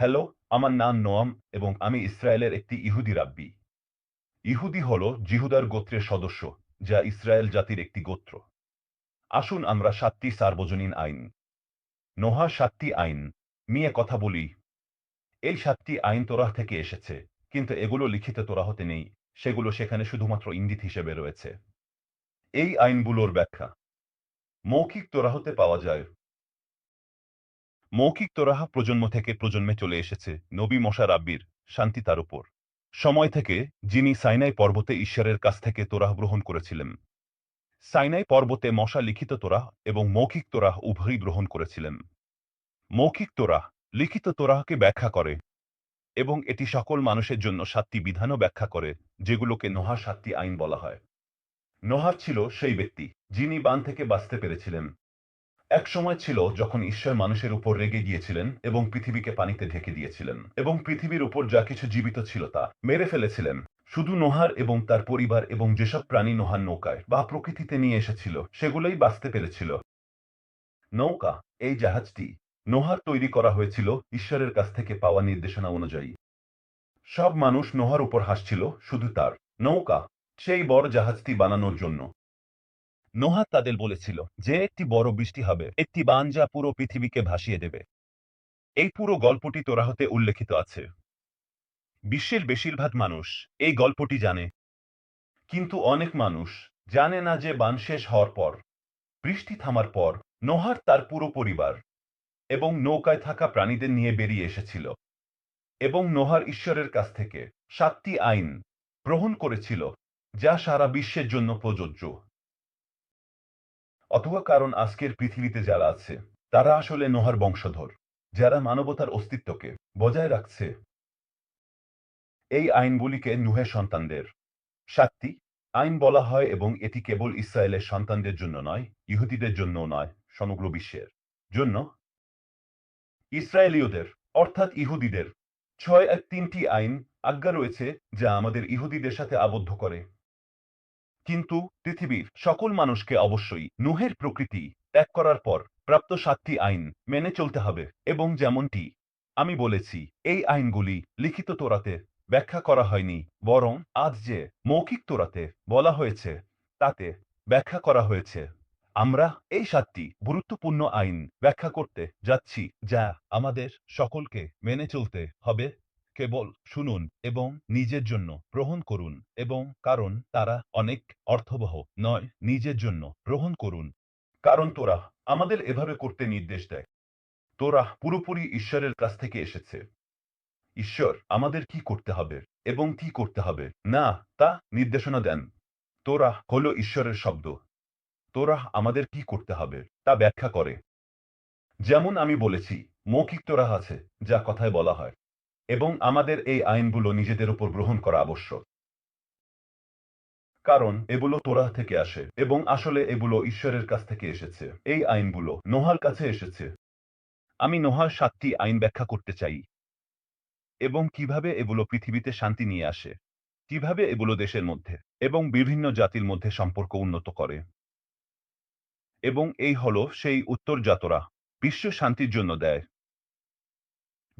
Hello, আমার নাম Noam এবং আমি ইসরায়েলের একটি ইহুদি রাব্বি। ইহুদি হল জিহুদার গোত্রের সদস্য, যা ইসরায়েল জাতির একটি গোত্র। আসুন আমরা সাতটি সার্বজনীন আইন। নোহা সাতটি আইন। নিয়ে কথা বলি। এই সাতটি আইন তোরাহ থেকে এসেছে, কিন্তু এগুলো লিখিত তোরাহতে নেই, সেগুলো সেখানে শুধুমাত্র ইঙ্গিত হিসেবে রয়েছে। এই আইনগুলোর ব্যাখ্যা। মৌখিক তোরাহতে পাওয়া যায় মৌখিক তোরাহা প্রজন্ম থেকে প্রজন্মে চলে এসেছে, নবী মশা রাব্বির শান্তি তার উপর। সময় থেকে যিনি সাইনাই পর্বতে ঈশ্বরের কাছ থেকে তোরাহ গ্রহণ করেছিলেন। সাইনাই পর্বতে মশা লিখিত তোরাহ এবং মৌখিক তোরাহ উভয়ই গ্রহণ করেছিলেন। মৌখিক তোরাহ লিখিত তোরাহকে ব্যাখ্যা করে এবং এটি সকল মানুষের জন্য সাতটি বিধানও ব্যাখ্যা করে, যেগুলোকে নোহা সাতটি আইন বলা হয়। নোহা ছিল সেই ব্যক্তি যিনি বান থেকে বাঁচতে পেরেছিলেন। এক সময় ছিল যখন ঈশ্বর মানুষের উপর রেগে গিয়েছিলেন এবং পৃথিবীকে পানিতে ঢেকে দিয়েছিলেন এবং পৃথিবীর উপর যা কিছু জীবিত ছিল তা মেরে ফেলেছিলেন। শুধু নোহার এবং তার পরিবার এবং যেসব প্রাণী নোহার নৌকায় বা প্রকৃতিতে নিয়ে এসেছিল, সেগুলোই বাঁচতে পেরেছিল। নৌকা, এই জাহাজটি, নোহার তৈরি করা হয়েছিল ঈশ্বরের কাছ থেকে পাওয়া নির্দেশনা অনুযায়ী। সব মানুষ নোহার উপর হাসছিল, শুধু তার। নৌকা, সেই বড় জাহাজটি বানানোর জন্য। নোহা তাদের বলেছিল যে, একটি বড় বৃষ্টি হবে, একটি বান যা পুরো পৃথিবীকে ভাসিয়ে দেবে। এই পুরো গল্পটি তোরাহতে উল্লেখিত আছে। বিশ্বের বেশিরভাগ মানুষ এই গল্পটি জানে। কিন্তু অনেক মানুষ জানে না যে, বান শেষ হওয়ার পর, বৃষ্টি থামার পর নোহার তার পুরো পরিবার এবং নৌকায় থাকা প্রাণীদের নিয়ে বেরিয়ে এসেছিল এবং নোহার ঈশ্বরের কাছ থেকে সাতটি আইন গ্রহণ করেছিল যা সারা বিশ্বের জন্য প্রযোজ্য। অথবা কারণ আজকের পৃথিবীতে যারা আছে, তারা আসলে নোহার বংশধর, যারা মানবতার অস্তিত্বকে বজায় রাখছে। এই আইনগুলিকে নুহের সন্তানদের সাতটি আইন বলা হয় এবং এটি কেবল ইসরায়েলের সন্তানদের জন্য নয়, ইহুদিদের জন্য নয়, সমগ্র বিশ্বের জন্য। ইসরায়েলীয়দের, অর্থাৎ ইহুদিদের, ছয় এক তিনটি আইন আজ্ঞা রয়েছে যা আমাদের ইহুদিদের সাথে আবদ্ধ করে। কিন্তু পৃথিবীর সকল মানুষকে অবশ্যই নুহের প্রকৃতি ত্যাগ করার পর প্রাপ্ত সাতটি আইন মেনে চলতে হবে এবং যেমনটি আমি বলেছি, এই আইনগুলি লিখিত তোরাতে ব্যাখ্যা করা হয়নি, বরং আজ যে মৌখিক তোরাতে বলা হয়েছে, তাতে ব্যাখ্যা করা হয়েছে। আমরা এই সাতটি গুরুত্বপূর্ণ আইন ব্যাখ্যা করতে যাচ্ছি, যা আমাদের সকলকে মেনে চলতে হবে। কেবল শুনুন এবং নিজের জন্য গ্রহণ করুন এবং কারণ তারা অনেক অর্থবহ নয়, নিজের জন্য গ্রহণ করুন। কারণ তোরা আমাদের এভাবে করতে নির্দেশ দেয়। তোরা পুরোপুরি ঈশ্বরের কাছ থেকে এসেছে। ঈশ্বর, আমাদের কি করতে হবে এবং কি করতে হবে? না, তা নির্দেশনা দেন। তোরা হল ঈশ্বরের শব্দ। তোরা আমাদের কি করতে হবে তা ব্যাখ্যা করে। যেমন আমি বলেছি, মৌখিক তোরা আছে, যা কথায় বলা হয়। এবং আমাদের এই আইনগুলো নিজেদের উপর গ্রহণ করা আবশ্যক। কারণ এগুলো তোরা থেকে আসে এবং আসলে এগুলো ঈশ্বরের কাছ থেকে এসেছে। এই আইনগুলো নোহার কাছে এসেছে। আমি নোহার সাতটি আইন ব্যাখ্যা করতে চাই। এবং কীভাবে এগুলো পৃথিবীতে শান্তি নিয়ে আসে। কীভাবে এগুলো দেশের মধ্যে এবং বিভিন্ন জাতির মধ্যে সম্পর্ক উন্নত করে। এবং এই হল সেই উত্তর জাতরা বিশ্ব শান্তির জন্য দেয়।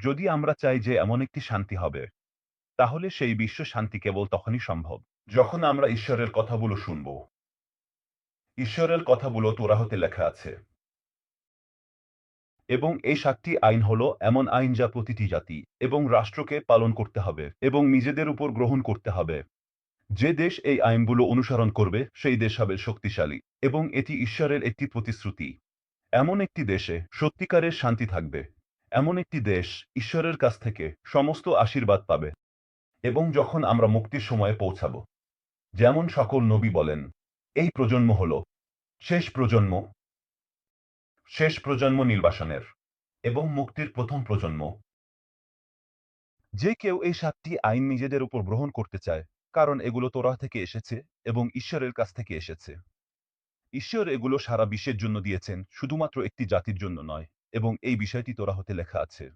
যদি আমরা চাই যে এমন একটি শান্তি হবে, তাহলে সেই বিশ্ব শান্তি কেবল তখনই সম্ভব যখন আমরা ঈশ্বরের কথাগুলো শুনব। ঈশ্বরের কথাগুলো তোরা হতে লেখা আছে। এবং এই সাতটি আইন হলো এমন আইন যা প্রতিটি জাতি এবং রাষ্ট্রকে পালন করতে হবে এবং নিজেদের উপর গ্রহণ করতে হবে। যে দেশ এই আইনগুলো অনুসরণ করবে, সেই দেশ হবে শক্তিশালী এবং এটি ঈশ্বরের একটি প্রতিশ্রুতি। এমন একটি দেশে সত্যিকারের শান্তি থাকবে। এমন একটি দেশ ঈশ্বরের কাছ থেকে সমস্ত আশীর্বাদ পাবে এবং যখন আমরা মুক্তির সময়ে পৌঁছাব। যেমন সকল নবী বলেন, এই প্রজন্ম হল শেষ প্রজন্ম শেষ প্রজন্ম নির্বাসনের এবং মুক্তির প্রথম প্রজন্ম। যে কেউ এই সাতটি আইন নিজেদের উপর গ্রহণ করতে চায়, কারণ এগুলো তোরা থেকে এসেছে এবং ঈশ্বরের কাছ থেকে এসেছে। ঈশ্বর এগুলো সারা বিশ্বের জন্য দিয়েছেন, শুধুমাত্র একটি জাতির জন্য নয়। এবং এই বিষয়টি তোরা হতে লেখা আছে।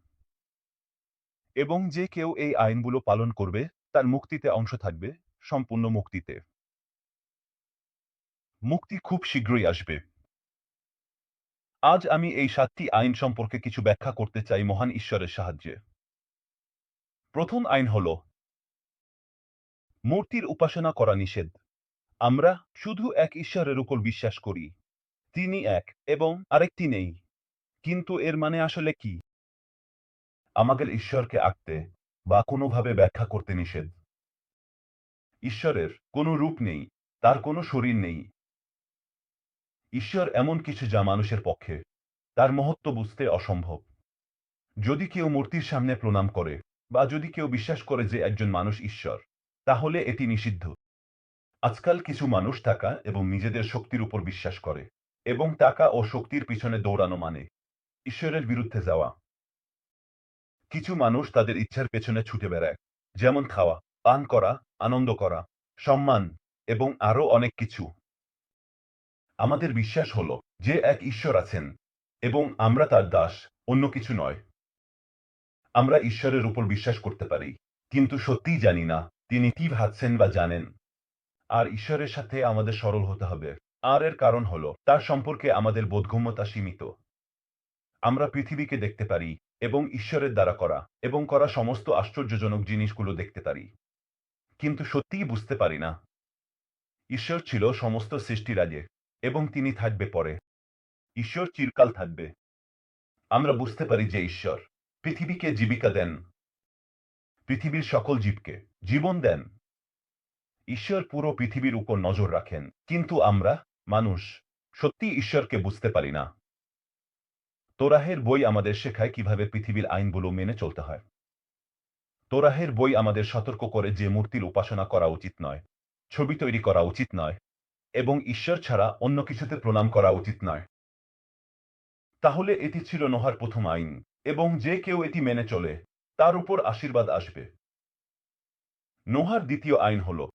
এবং যে কেউ এই আইনগুলো পালন করবে, তার মুক্তিতে অংশ থাকবে, সম্পূর্ণ মুক্তিতে। মুক্তি খুব শীঘ্রই আসবে। আজ আমি এই সাতটি আইন সম্পর্কে কিছু ব্যাখ্যা করতে চাই মহান ঈশ্বরের সাহায্যে। প্রথম আইন হল, মূর্তির উপাসনা করা নিষেধ। আমরা শুধু এক ঈশ্বরের উপর বিশ্বাস করি। তিনি এক এবং আরেকটি নেই। কিন্তু এর মানে আসলে কি? আমাদের ঈশ্বরকে আঁকতে বা কোনোভাবে ব্যাখ্যা করতে নিষেধ। ঈশ্বরের কোনো রূপ নেই, তার কোনো শরীর নেই। ঈশ্বর এমন কিছু যা মানুষের পক্ষে, তার মহত্ব বুঝতে অসম্ভব। যদি কেউ মূর্তির সামনে প্রণাম করে বা যদি কেউ বিশ্বাস করে যে একজন মানুষ ঈশ্বর, তাহলে এটি নিষিদ্ধ। আজকাল কিছু মানুষ টাকা এবং নিজেদের শক্তির উপর বিশ্বাস করে এবং টাকা ও শক্তির পিছনে দৌড়ানো মানে। ঈশ্বরের বিরুদ্ধে যাওয়া। কিছু মানুষ তাদের ইচ্ছার পেছনে ছুটে বেড়ায়। যেমন খাওয়া, পান করা, আনন্দ করা, সম্মান এবং আরও অনেক কিছু। আমাদের বিশ্বাস হল যে এক ঈশ্বর আছেন এবং আমরা তার দাস, অন্য কিছু নয়। আমরা ঈশ্বরের উপর বিশ্বাস করতে পারি, কিন্তু সত্যিই জানি না তিনি কি ভাবছেন বা জানেন। আর ঈশ্বরের সাথে আমাদের সরল হতে হবে। আর এর কারণ হল, তার সম্পর্কে আমাদের বোধগম্যতা সীমিত। আমরা পৃথিবীকে দেখতে পারি এবং ঈশ্বরের দ্বারা করা এবং করা সমস্ত আশ্চর্যজনক জিনিসগুলো দেখতে পারি। কিন্তু সত্যিই বুঝতে পারি না। ঈশ্বর ছিল সমস্ত সৃষ্টির আগে এবং তিনি থাকবে পরে। ঈশ্বর চিরকাল থাকবে। আমরা বুঝতে পারি যে ঈশ্বর পৃথিবীকে জীবিকা দেন। পৃথিবীর সকল জীবকে জীবন দেন। ঈশ্বর পুরো পৃথিবীর উপর নজর রাখেন। কিন্তু আমরা মানুষ সত্যি ঈশ্বরকে বুঝতে পারি না। তোরাহের বই আমাদের শেখায় কীভাবে পৃথিবীর আইনগুলো মেনে চলতে হয়। তোরাহের বই আমাদের সতর্ক করে যে মূর্তির উপাসনা করা উচিত নয়, ছবি তৈরি করা উচিত নয়, এবং ঈশ্বর ছাড়া অন্য কিছুতে প্রণাম করা উচিত নয়। তাহলে এটি ছিল নোহার প্রথম আইন, এবং যে কেউ এটি মেনে চলে, তার উপর আশীর্বাদ আসবে। নোহার দ্বিতীয় আইন হল,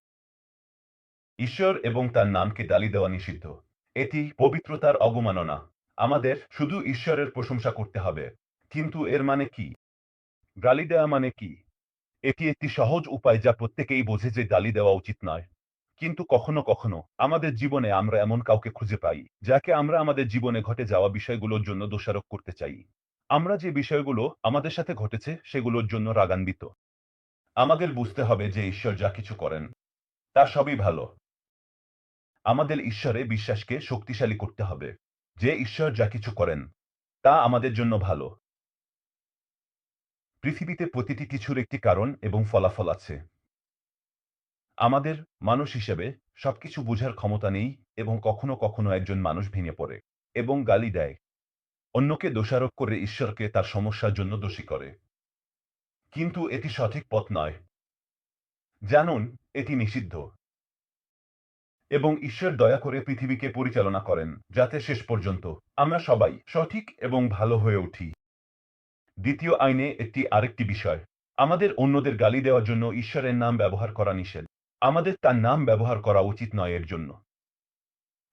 ঈশ্বর এবং তার নামকে ডালি দেওয়া নিষিদ্ধ। এটি পবিত্রতার অবমাননা। আমাদের শুধু ঈশ্বরের প্রশংসা করতে হবে। কিন্তু এর মানে কি? গালি দেওয়া মানে কি? এটি একটি সহজ উপায় যা প্রত্যেকেই বোঝে যে গালি দেওয়া উচিত নয়। কিন্তু কখনো কখনো আমাদের জীবনে আমরা এমন কাউকে খুঁজে পাই, যাকে আমরা আমাদের জীবনে ঘটে যাওয়া বিষয়গুলোর জন্য দোষারোপ করতে চাই। আমরা যে বিষয়গুলো আমাদের সাথে ঘটেছে সেগুলোর জন্য রাগান্বিত। আমাদের বুঝতে হবে যে ঈশ্বর যা কিছু করেন, তা সবই ভালো। আমাদের ঈশ্বরে বিশ্বাসকে শক্তিশালী করতে হবে। যে ঈশ্বর যা কিছু করেন, তা আমাদের জন্য ভালো। পৃথিবীতে প্রতিটি কিছুর একটি কারণ এবং ফলাফল আছে। আমাদের মানুষ হিসেবে সবকিছু বোঝার ক্ষমতা নেই এবং কখনো কখনো একজন মানুষ ভেঙে পড়ে এবং গালি দেয়। অন্যকে দোষারোপ করে ঈশ্বরকে তার সমস্যার জন্য দোষী করে। কিন্তু এটি সঠিক পথ নয়। জানুন, এটি নিষিদ্ধ। এবং ঈশ্বর দয়া করে পৃথিবীকে পরিচালনা করেন, যাতে শেষ পর্যন্ত আমরা সবাই সঠিক এবং ভালো হয়ে উঠি। দ্বিতীয় আইনে একটি আরেকটি বিষয়, আমাদের অন্যদের গালি দেওয়ার জন্য ঈশ্বরের নাম ব্যবহার করা নিষেধ। আমাদের তার নাম ব্যবহার করা উচিত নয় এর জন্য।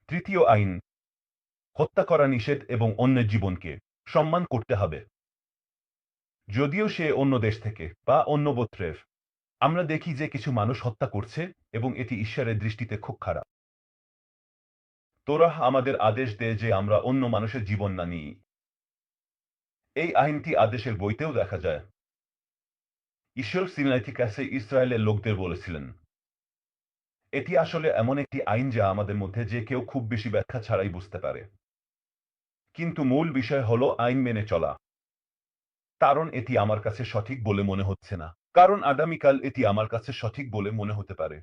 তৃতীয় আইন, হত্যা করা নিষেধ এবং অন্যের জীবনকে সম্মান করতে হবে। যদিও সে অন্য দেশ থেকে বা অন্য গোত্রের, আমরা দেখি যে কিছু মানুষ হত্যা করছে এবং এটি ঈশ্বরের দৃষ্টিতে খুব খারাপ। তোরা আমাদের আদেশ দেয় যে আমরা অন্য মানুষের জীবন না নিই। এই আইনটি আদেশের বইতেও দেখা যায়। ঈশ্বর সিনাইটি কাছে ইসরায়েলের লোকদের বলেছিলেন, এটি আসলে এমন একটি আইন যা আমাদের মধ্যে যে কেউ খুব বেশি ব্যাখ্যা ছাড়াই বুঝতে পারে। কিন্তু মূল বিষয় হল আইন মেনে চলা। কারণ এটি আমার কাছে সঠিক বলে মনে হচ্ছে না। কারণ আগামীকাল এটি আমার কাছে সঠিক বলে মনে হতে পারে।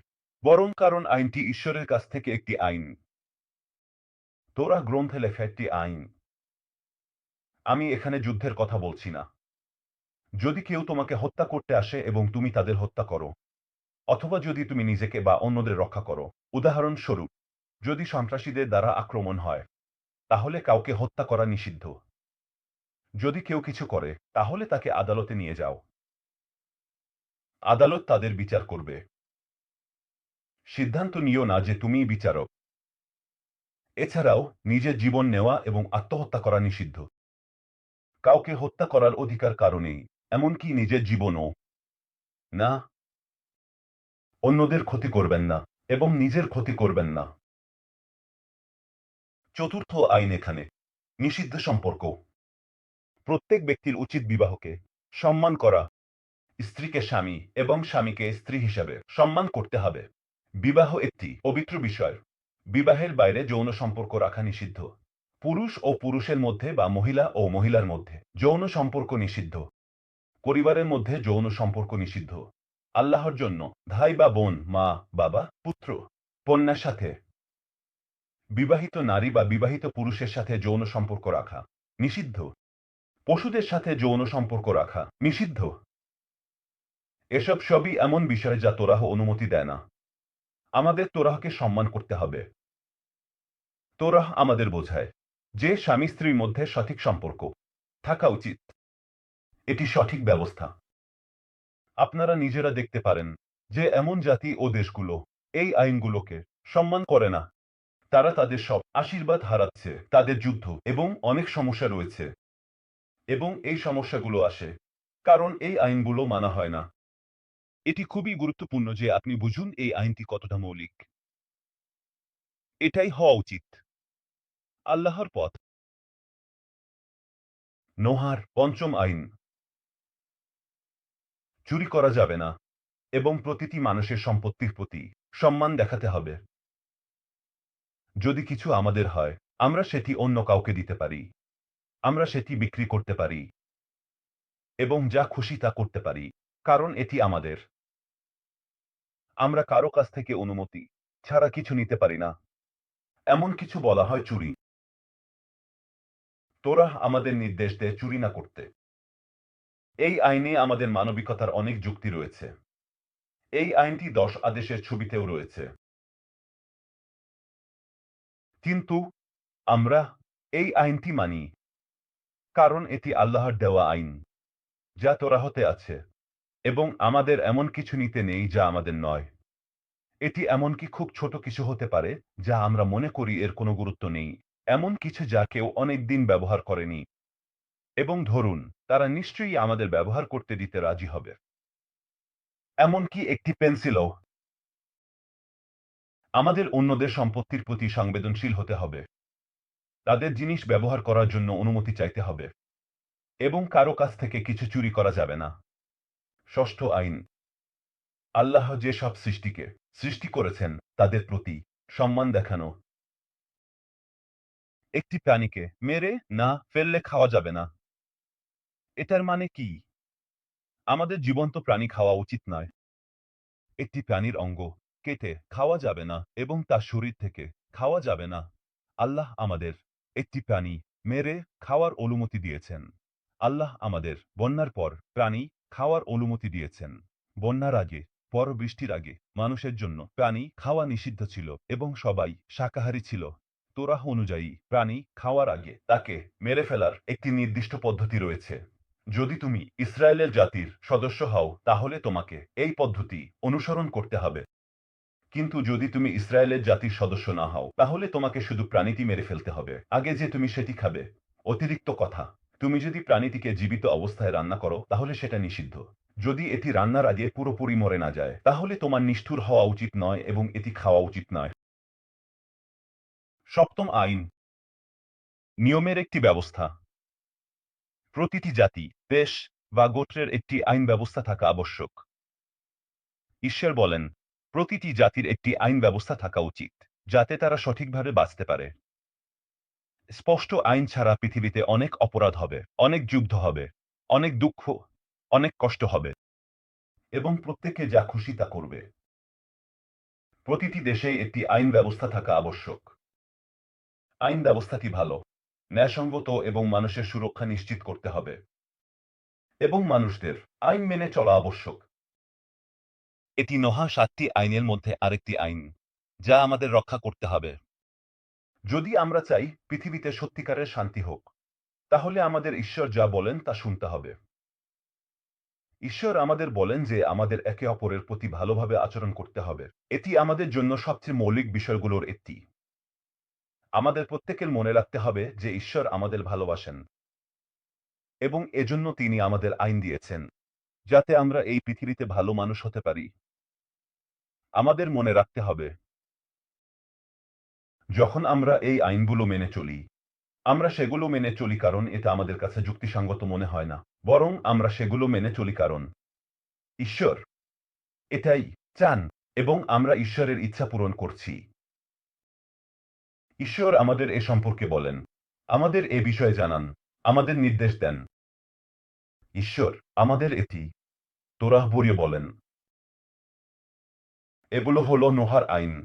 বরং কারণ আইনটি ঈশ্বরের কাছ থেকে একটি আইন। তোরা গ্রন্থে লেখা একটি আইন। আমি এখানে যুদ্ধের কথা বলছি না। যদি কেউ তোমাকে হত্যা করতে আসে এবং তুমি তাদের হত্যা করো, অথবা যদি তুমি নিজেকে বা অন্যদের রক্ষা করো, উদাহরণস্বরূপ, যদি সন্ত্রাসীদের দ্বারা আক্রমণ হয়, তাহলে কাউকে হত্যা করা নিষিদ্ধ। যদি কেউ কিছু করে, তাহলে তাকে আদালতে নিয়ে যাও। আদালত তাদের বিচার করবে। সিদ্ধান্ত নিও না যে তুমিই বিচারক। এছাড়াও নিজের জীবন নেওয়া এবং আত্মহত্যা করা নিষিদ্ধ। কাউকে হত্যা করার অধিকার কারণেই এমনকি নিজের জীবনও। না, অন্যদের ক্ষতি করবেন না এবং নিজের ক্ষতি করবেন না। চতুর্থ আইন এখানে, নিষিদ্ধ সম্পর্ক। প্রত্যেক ব্যক্তির উচিত বিবাহকে সম্মান করা। স্ত্রীকে স্বামী এবং স্বামীকে স্ত্রী হিসাবে সম্মান করতে হবে। বিবাহ একটি পবিত্র বিষয়। বিবাহের বাইরে যৌন সম্পর্ক রাখা নিষিদ্ধ। পুরুষ ও পুরুষের মধ্যে বা মহিলা ও মহিলার মধ্যে যৌন সম্পর্ক নিষিদ্ধ। পরিবারের মধ্যে যৌন সম্পর্ক নিষিদ্ধ। আল্লাহর জন্য ভাই বা বোন, মা, বাবা, পুত্র, কন্যার সাথে বিবাহিত নারী বা বিবাহিত পুরুষের সাথে যৌন সম্পর্ক রাখা নিষিদ্ধ। পশুদের সাথে যৌন সম্পর্ক রাখা নিষিদ্ধ। এসব সবই এমন বিষয় যা তোরাহ অনুমতি দেয় না। আমাদের তোরাহকে সম্মান করতে হবে। তোরাহ আমাদের বোঝায় যে স্বামী স্ত্রীর মধ্যে সঠিক সম্পর্ক, থাকা উচিত। এটি সঠিক ব্যবস্থা। আপনারা নিজেরা দেখতে পারেন যে এমন জাতি ও দেশগুলো এই আইনগুলোকে সম্মান করে না। তারা তাদের সব আশীর্বাদ হারাচ্ছে, তাদের যুদ্ধ এবং অনেক সমস্যা রয়েছে। এবং এই সমস্যাগুলো আসে কারণ এই আইনগুলো মানা হয় না। এটি খুবই গুরুত্বপূর্ণ যে আপনি বুঝুন এই আইনটি কতটা মৌলিক। এটাই হওয়া উচিত। আল্লাহর পথ। নোহার পঞ্চম আইন। চুরি করা যাবে না এবং প্রতিটি মানুষের সম্পত্তির প্রতি সম্মান দেখাতে হবে। যদি কিছু আমাদের হয়, আমরা সেটি অন্য কাউকে দিতে পারি। আমরা সেটি বিক্রি করতে পারি এবং যা খুশি তা করতে পারি, কারণ এটি আমাদের। আমরা কারও কাছ থেকে অনুমতি ছাড়া কিছু নিতে পারি না। এমন কিছু বলা হয় চুরি। তোরা আমাদের নির্দেশ দেয় চুরি না করতে। এই আইনে আমাদের মানবিকতার অনেক যুক্তি রয়েছে। এই আইনটি দশ আদেশের ছবিতেও রয়েছে। কিন্তু আমরা এই আইনটি মানি, কারণ এটি আল্লাহর দেওয়া আইন, যা তোরা হতে আছে। এবং আমাদের এমন কিছু নিতে নেই যা আমাদের নয়। এটি এমনকি খুব ছোট কিছু হতে পারে যা আমরা মনে করি এর কোনো গুরুত্ব নেই। এমন কিছু যা কেউ অনেক দিন ব্যবহার করেনি। এবং ধরুন, তারা নিশ্চয়ই আমাদের ব্যবহার করতে দিতে রাজি হবে। এমনকি একটি পেন্সিলও। আমাদের অন্যদের সম্পত্তির প্রতি সংবেদনশীল হতে হবে। তাদের জিনিস ব্যবহার করার জন্য অনুমতি চাইতে হবে। এবং কারও কাছ থেকে কিছু চুরি করা যাবে না। ষষ্ঠ আইন। আল্লাহ যে সব সৃষ্টিকে সৃষ্টি করেছেন, তাদের প্রতি সম্মান দেখানো। একটি প্রাণীকে মেরে না ফেললে খাওয়া যাবে না। এটার মানে কি? আমাদের জীবন্ত প্রাণী খাওয়া উচিত নয়। একটি প্রাণীর অঙ্গ কেটে খাওয়া যাবে না এবং তার শরীর থেকে খাওয়া যাবে না। আল্লাহ আমাদের একটি প্রাণী মেরে খাওয়ার অনুমতি দিয়েছেন। আল্লাহ আমাদের বন্যার পর প্রাণী খাওয়ার অনুমতি দিয়েছেন। বন্যার আগে, পর বৃষ্টির আগে, মানুষের জন্য প্রাণী খাওয়া নিষিদ্ধ ছিল এবং সবাই শাকাহারী ছিল। তোরাহ অনুযায়ী, প্রাণী খাওয়ার আগে তাকে মেরে ফেলার একটি নির্দিষ্ট পদ্ধতি রয়েছে। যদি তুমি ইসরায়েলের জাতির সদস্য হও, তাহলে তোমাকে এই পদ্ধতি অনুসরণ করতে হবে। কিন্তু যদি তুমি ইসরায়েলের জাতির সদস্য না হও, তাহলে তোমাকে শুধু প্রাণীটি মেরে ফেলতে হবে। আগে যে তুমি সেটি খাবে, অতিরিক্ত কথা। তুমি যদি প্রাণীটিকে জীবিত অবস্থায় রান্না করো, তাহলে সেটা নিষিদ্ধ। যদি এটি রান্নার আগে পুরোপুরি মরে না যায়, তাহলে তোমার নিষ্ঠুর হওয়া উচিত নয় এবং এটি খাওয়া উচিত নয়। সপ্তম আইন। নিয়মের একটি ব্যবস্থা। প্রতিটি জাতি, দেশ বা গোত্রের একটি আইন ব্যবস্থা থাকা আবশ্যক। ঈশ্বর বলেন, প্রতিটি জাতির একটি আইন ব্যবস্থা থাকা উচিত, যাতে তারা সঠিকভাবে বাঁচতে পারে। স্পষ্ট আইন ছাড়া পৃথিবীতে অনেক অপরাধ হবে, অনেক যুদ্ধ হবে, অনেক দুঃখ, অনেক কষ্ট হবে এবং প্রত্যেকে যা খুশি তা করবে। প্রতিটি দেশেই একটি আইন ব্যবস্থা থাকা আবশ্যক। আইন ব্যবস্থাটি ভালো, ন্যায়সঙ্গত এবং মানুষের সুরক্ষা নিশ্চিত করতে হবে এবং মানুষদের আইন মেনে চলা আবশ্যক। এটি নহা সাতটি আইনের মধ্যে আরেকটি আইন, যা আমাদের রক্ষা করতে হবে। যদি আমরা চাই পৃথিবীতে সত্যিকারের শান্তি হোক, তাহলে আমাদের ঈশ্বর যা বলেন তা শুনতে হবে। ঈশ্বর আমাদের বলেন যে আমাদের একে অপরের প্রতি ভালোভাবে আচরণ করতে হবে। এটি আমাদের জন্য সবচেয়ে মৌলিক বিষয়গুলোর একটি। আমাদের প্রত্যেকের মনে রাখতে হবে যে ঈশ্বর আমাদের ভালোবাসেন এবং এজন্য তিনি আমাদের আইন দিয়েছেন, যাতে আমরা এই পৃথিবীতে ভালো মানুষ হতে পারি। আমাদের মনে রাখতে হবে যখন আমরা এই আইনগুলো মেনে চলি, আমরা সেগুলো মেনে চলি কারণ এটা আমাদের কাছে যুক্তিসঙ্গত মনে হয় না, বরং আমরা সেগুলো মেনে চলি কারণ ঈশ্বর এটাই চান এবং আমরা ঈশ্বরের ইচ্ছা পূরণ করছি। ঈশ্বর আমাদের এ সম্পর্কে বলেন, আমাদের এ বিষয়ে জানান, আমাদের নির্দেশ দেন। ঈশ্বর আমাদের এটি তোরাহবরীয় বলেন। এগুলো হলো নোহার আইন।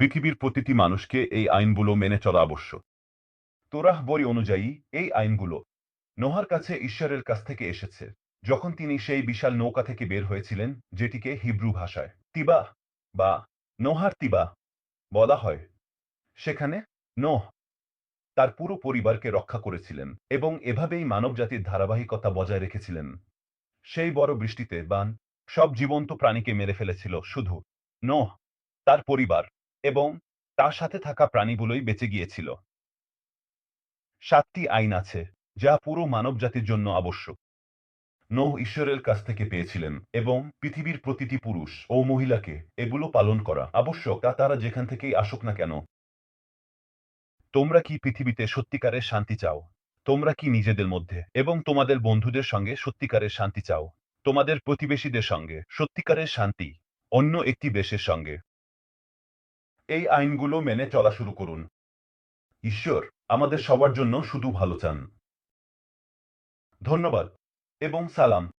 পৃথিবীর প্রতিটি মানুষকে এই আইনগুলো মেনে চলা আবশ্যক। তোরাহ বরি অনুযায়ী, এই আইনগুলো নোহার কাছে ঈশ্বরের কাছ থেকে এসেছে, যখন তিনি সেই বিশাল নৌকা থেকে বের হয়েছিলেন, যেটিকে হিব্রু ভাষায় তিবা বা নোহার তিবা বলা হয়। সেখানে নোহ তার পুরো পরিবারকে রক্ষা করেছিলেন এবং এভাবেই মানবজাতির ধারাবাহিকতা বজায় রেখেছিলেন। সেই বড় বৃষ্টিতে বান সব জীবন্ত প্রাণীকে মেরে ফেলেছিল, শুধু নোহ তার পরিবার। এবং তার সাথে থাকা প্রাণীগুলোই বেঁচে গিয়েছিল। সাতটি আইন আছে, যা পুরো মানবজাতির জন্য আবশ্যক। নোহ ঈশ্বরের কাছ থেকে পেয়েছিলেন এবং পৃথিবীর প্রতিটি পুরুষ ও মহিলাকে এগুলো পালন করা আবশ্যক, তা তারা যেখান থেকেই আসুক না কেন। তোমরা কি পৃথিবীতে সত্যিকারের শান্তি চাও? তোমরা কি নিজেদের মধ্যে এবং তোমাদের বন্ধুদের সঙ্গে সত্যিকারের শান্তি চাও? তোমাদের প্রতিবেশীদের সঙ্গে সত্যিকারের শান্তি, অন্য একটি দেশের সঙ্গে। এই আইনগুলো মেনে চলা শুরু করুন। ঈশ্বর আমাদের সবার জন্য শুধু ভালো চান। ধন্যবাদ এবং সালাম।